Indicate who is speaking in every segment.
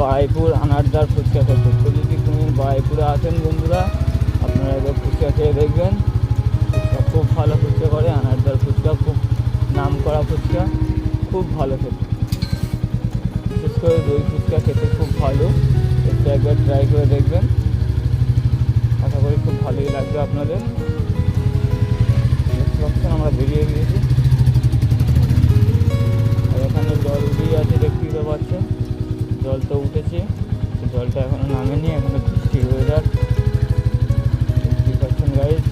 Speaker 1: বারাইপুর আনারদার ফুচকা খেতে। তো যদি তুমি বারাইপুরে আসেন বন্ধুরা, আপনারা একবার ফুচকা খেয়ে দেখবেন। খুব ভালো ফুচকা করে, আনারদার ফুচকা খুব নাম করা ফুচকা, খুব ভালো খেতে। বিশেষ করে দই ফুচকা খেতে খুব ভালো এটা একবার ট্রাই করে দেখবেন। আশা করি খুব ভালোই লাগবে আপনাদের। তো উঠেছে। জলটা এখনও নামেনি এখনও বৃষ্টি ওয়েদার দেখতেই পাচ্ছেন গাইজ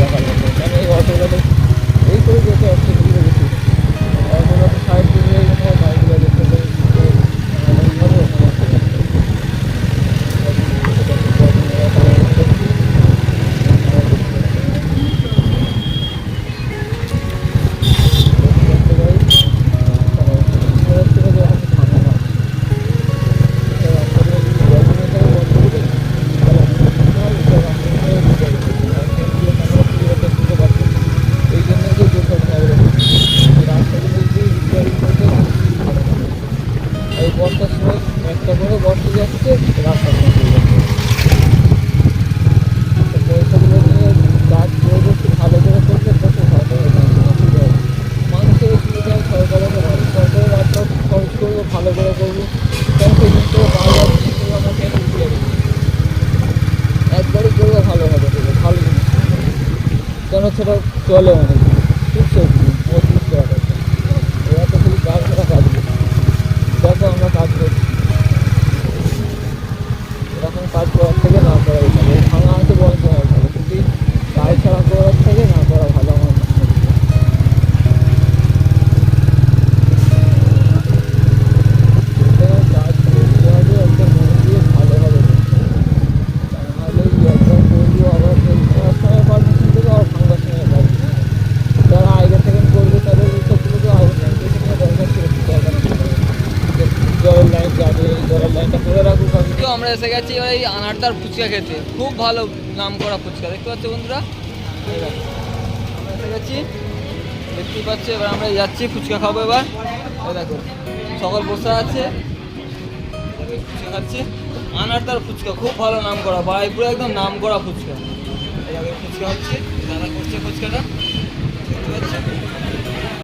Speaker 1: এই এই বর্ষার সময় একটা করে বর্ষা যাচ্ছে, রাস্তা করব ভালো করে ভালো ভালো করে করব ভালো হবে ভালো সেটা চলে অনেক খুব সেফটি পঁচিশ টাকা এরা তো শুধু করা কাজ করছে দেখো তো
Speaker 2: আমরা এসে গেছি এবার এই আনারদার ফুচকা খেতে। খুব ভালো নাম করা ফুচকা, দেখতে পাচ্ছ বন্ধুরা? আমরা এসে গেছি। দেখতেই পাচ্ছ, এবার আমরা যাচ্ছি ফুচকা খাব এবার। দেখো, সকল বসে আছে। ফুচকা খাচ্ছি। আনারদার ফুচকা, খুব ভালো নাম করা বাড়াইপুরে একদম নাম করা ফুচকা ফুচকা হচ্ছে করছে ফুচকাটা।